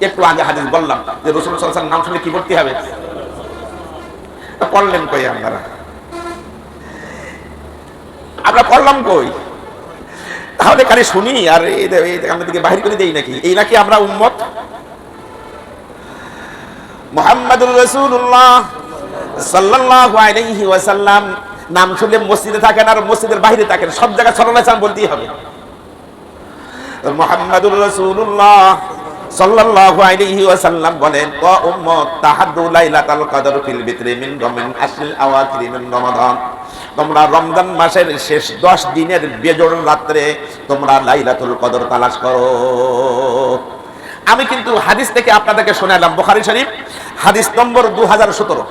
একটু আগে হাদিস বললাম যে রসুল সাল্লাল্লাহু নাম শুনে কি করতে হবে? পড়লেন কই আপনারা? আমরা পড়লাম কই? তাহলে খালি শুনি আর আমাদেরকে বাহির করে দেই নাকি? এই নাকি আমরা উম্মত? মুহাম্মাদুর রাসূলুল্লাহ সাল্লাল্লাহু আলাইহি ওয়াসাল্লাম নাম শুনলে মসজিদে থাকেন আর মসজিদের বাইরে থাকেন। সব জায়গায় সাল্লাল্লাহু বলতেই হবে। মুহাম্মাদুর রাসূলুল্লাহ সাল্লাল্লাহু আলাইহি ওয়াসাল্লাম বলেন, ও উম্মত তাহাদ্দু লাইলাতাল কদর ফিল বিত্রি মিন রমিন আসল আওয়াখিরি মিন রমাদান। তোমরা রমজান মাসের শেষ 10 দিনের বেজোড় রাত্রে তোমরা লাইলাতুল কদর তালাশ করো। আমি কিন্তু হাদিস থেকে আপনাদেরকে শোনালাম, বুখারী শরীফ, হাদিস নম্বর 2017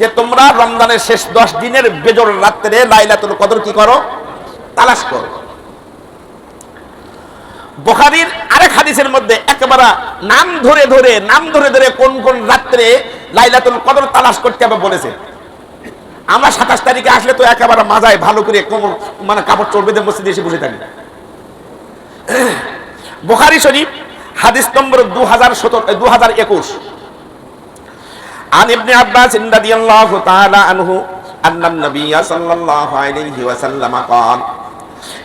যে তোমরা রমজানের শেষ 10 দিনের বেজোড় রাত্রে লাইলাতুল কদর কি করো? তালাশ করো। বুখারীর আরেক হাদিসের মধ্যে একেবারে নাম ধরে ধরে নাম ধরে ধরে কোন কোন রাত্রে লাইলাতুল কদর তালাশ করতে হবে বলেছে আমরা সাতাশ তারিখে আসলে তো একেবারে মাজায় ভালো করে কোমর মানে কাপড় চড়বে দিয়ে মসজিদে এসে বসে থাকি বুখারী শরীফ হাদিস নম্বর দু হাজার সতেরো দু হাজার একুশ عن ابن عباس رضي الله تعالى عنه أن النبي صلى الله عليه وسلم قال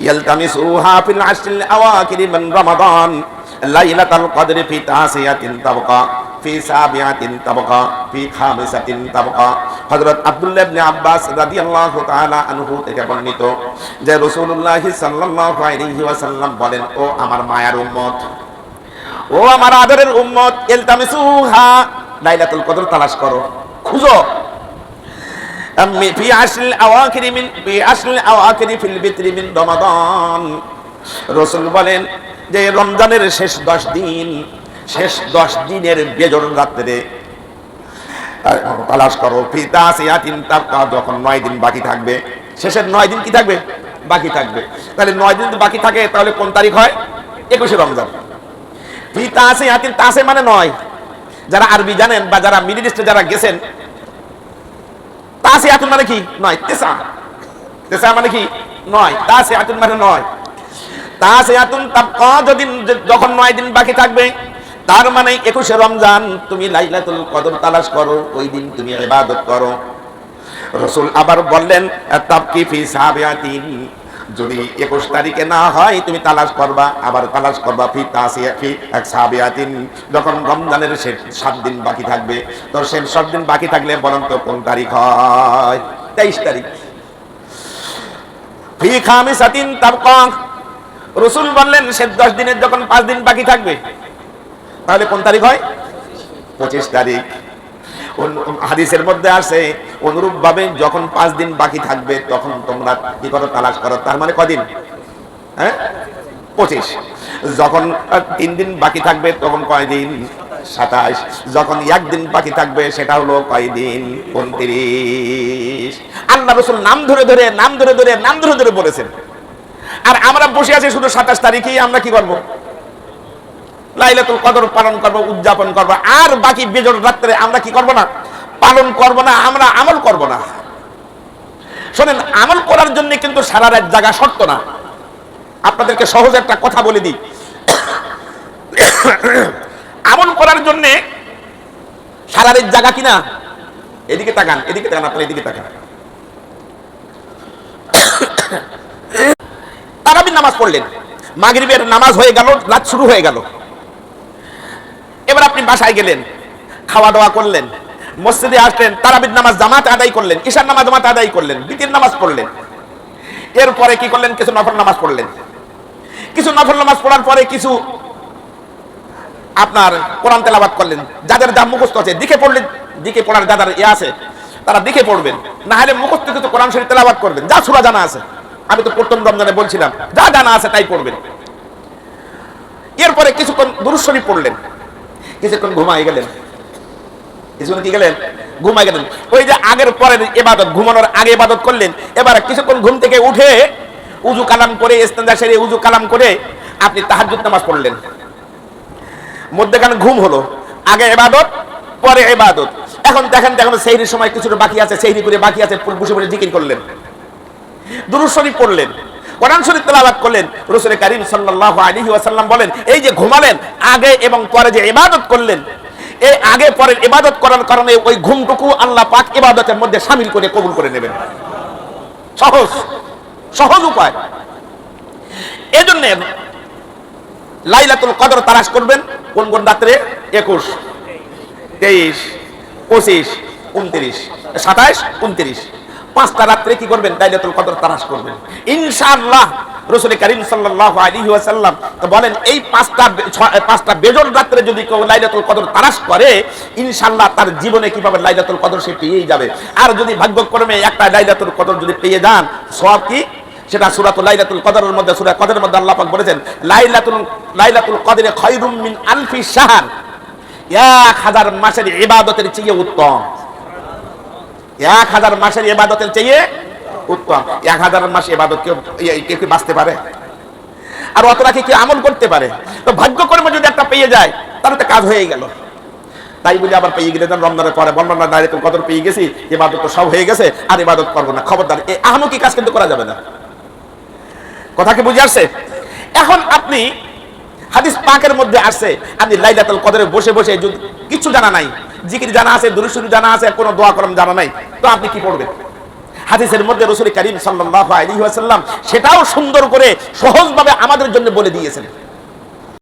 ইয়ালতামিসুহা ফিল আশরিল আওয়াখিরি মিন রমাদান লাইলাতাল কদরি ফি তাসিয়াতিন তাবকা ফি সাবিয়াতিন তাবকা ফি খামিসাতিন তাবকা হযরত আব্দুল্লাহ ইবনে আব্বাস রাদিয়াল্লাহু তাআলা আনহু থেকে বর্ণিত যে রাসূলুল্লাহ সাল্লাল্লাহু আলাইহি ওয়াসাল্লাম বলেন, ও আমার মায়ার উম্মত, ও আমার আদরের উম্মত, ইলতামিসুহা, লাইলাতুল কদর তালাশ করো, খুঁজো। ফি আসল আওয়াখিরি মিন ফি আসল আওয়াখিরি ফিল বিত্রি মিন রমাদান রাসূল বলেন যে রমজানের শেষ 10 দিন, শেষ 10 দিনের বেজর রাত্রে তালাশ করো। ফি তাসিয়াতিন তাবকা, যখন নয় দিন বাকি থাকবে, শেষের নয় দিন কি থাকবে? বাকি থাকবে। তাহলে নয় দিন বাকি থাকে, তাহলে কোন তারিখ হয়? 21 রমজান। ফি তাসিয়াতিন, তাসে মানে নয়। যারা আরবি জানেন বা যারা মিডিল ইস্টে যারা গেছেন তাসে আতুন মানে কি? নয়, তেসা। তেসা মানে কি? নয় তাসে আতুন মানে নয়। তাসে আতুন তাবকা যদি যখন নয় দিন বাকি থাকবে, তার মানে একুশে রমজান তুমি লাইলাতুল কদর তালাশ করো, ওই দিন তুমি ইবাদত করো। রসুল আবার বললেন তাবকি ফি সাবিয়াতিন যদি একুশ তারিখে না হয়, তুমি তালাশ করবা, আবার তালাশ করবা, ফি ফি এক সাবিয়াতিন। যখন রমজানের শেষ সাত দিন বাকি থাকবে, তো শেষ সাত দিন বাকি থাকলে বলেন তো কোন তারিখ হয়? তেইশ তারিখ। ফি খামিসাতিন তাবকা। রসুল বললেন, শেষ দশ দিনের যখন পাঁচ দিন বাকি থাকবে, তাহলে কোন তারিখ হয়? পঁচিশ তারিখ। হাদিসের মধ্যে আছে অনুরূপ ভাবে যখন পাঁচ দিন বাকি থাকবে, তখন তোমরা কি করো, তালাশ করো, তার মানে কদিন? হ্যাঁ? পঁচিশ। যখন তিন দিন বাকি থাকবে, তখন কয়দিন সাতাশ। যখন একদিন বাকি থাকবে, সেটা হলো কয়দিন উনত্রিশ। আল্লাহ রসুল নাম ধরে ধরে, নাম ধরে ধরে, নাম ধরে ধরে বলেছেন। আর আমরা বসে আছি শুধু সাতাশ তারিখেই, আমরা কি করব? লাইলাতুল কদর পালন করব, উদযাপন করব। আর বাকি বেজর রাত্রে আমরা কি করব না? পালন করব না, আমরা আমল করব না। শোনেন, আমল করার জন্য কিন্তু সারা রাত জায়গা শর্ত না। আপনাদেরকে সহজ একটা কথা বলে দিই। আমল করার জন্য সারা রাত জায়গা কিনা? এদিকে তাকান এদিকে তাকান, আপনার এদিকে তাকান। তারাবির নামাজ পড়লেন। মাগরিবের নামাজ হয়ে গেল, রাত শুরু হয়ে গেল। এবার আপনি বাসায় গেলেন খাওয়া দাওয়া করলেন, মসজিদে আসলেন, তারাবির নামাজ জামাত আদায় করলেন, ঈশার নামাজ জামাত আদায় করলেন বিতির নামাজ পড়লেন। এরপরে কি করলেন? কিছু নফল নামাজ পড়লেন। কিছু নফল নামাজ পড়ার পরে কিছু আপনার কোরআন তেলাবাদ করলেন। যাদের যা মুখস্থ আছে, দিকে পড়লেন দিকে পড়ার যাদের ইয়ে আছে, তারা দিকে পড়বেন। না হলে মুখস্থ কিছু কোরআন শরীফ তেলাবাদ করবেন। যা সুরা জানা আছে, আমি তো প্রথম রমজানে বলছিলাম, যা জানা আছে তাই পড়বেন। এরপরে কিছুক্ষণ দুরুশ্বরী পড়লেন। কিছুক্ষণ ঘুমাই গেলেন। কিছুক্ষণ কি গেলেন? ঘুমাই গেলেন। ওই যে আগের পরে এবাদত ঘুমানোর আগে এবাদত করলেন, এবার কিছুক্ষণ ঘুম থেকে উঠে উজু কালাম করে, ইস্তেঞ্জা সেরে উজু কালাম করে আপনি তাহাজ্জুদ নামাজ পড়লেন। মধ্যেখানে ঘুম হলো। আগে এবাদত পরে এবাদত এখন দেখেন দেখেন সেইরির সময় কিছুটা বাকি আছে সেইরি করে বাকি আছে বসে বসে জিকির করলেন। দুরুদ শরীফ পড়লেন। কোরআন শরীফ তেলাওয়াত করলেন রাসূল কারীম সাল্লাল্লাহু আলাইহি ওয়াসাল্লাম বলেন, এই যে ঘুমালেন, আগে এবং পরে যে ইবাদত করলেন, এই আগে পরের ইবাদত করার কারণে ওই ঘুমটুকু আল্লাহ পাক ইবাদতের মধ্যে শামিল করে কবুল করে নেবেন। সহজ সহজ উপায়। এজন্য লাইলাতুল কদর তালাশ করবেন, কোন কোন রাত্রে? একুশ, তেইশ, পঁচিশ, উনত্রিশ, সাতাইশ, উনত্রিশ। পাঁচটা রাত্রে কি করবেন? লাইলাতুল কদর তালাশ করবেন। ইনশাআল্লাহ রসুল করিম সাল্লাল্লাহু আলাইহি ওয়াসাল্লাম তো বলেন, এই পাঁচটা পাঁচটা বেজর রাত্রে যদি কেউ লাইলাতুল কদর তালাশ করে, ইনশাআল্লাহ তার জীবনে কীভাবে লাইলাতুল কদর সে পেয়েই যাবে? আর যদি ভাগ্যক্রমে একটা লাইলাতুল কদর যদি পেয়ে যান সব কি? সেটা সূরাতুল লাইলাতুল কদরের মধ্যে, সুরা কদরের মধ্যে আল্লাহ পাক বলেছেন, লাইলাতুল লাইলাতুল কদরে খায়রুম মিন আলফি শাহর। এক হাজার মাসের ইবাদতের চেয়ে উত্তম। এক হাজার মাসের ইবাদতের চেয়ে উত্তম। এক হাজার মাস ইবাদত কেউ কেউ কি বাঁচতে পারে? আর অতটা কি কেউ আমল করতে পারে? তো ভাগ্যকর্মে যদি একটা পেয়ে যায়, তাহলে তো কাজ হয়ে গেল। তাই বলে আবার পেয়ে গেলে রমজানের পরে বলবেন না ডাইরেক্ট কদর পেয়ে গেছি ইবাদত তো সব হয়ে গেছে, আর ইবাদত করব না। খবরদার এই আহমকি কাজ কিন্তু করা যাবে না। কথা কি বুঝে আসছে? এখন আপনি হাদিস পাকের মধ্যে আসছে, আপনি লাইলাতুল কদরে বসে বসে কিছু জানা নাই জিকির জানা আছে দুরুশুরু জানা আছে, কোনো দোয়া করম জানা নাই। তো আপনি কি পড়বেন হাদিসের মধ্যে রসুল করিম সাল্লাহ আলী আসাল্লাম সেটাও সুন্দর করে সহজভাবে আমাদের জন্য বলে দিয়েছেন।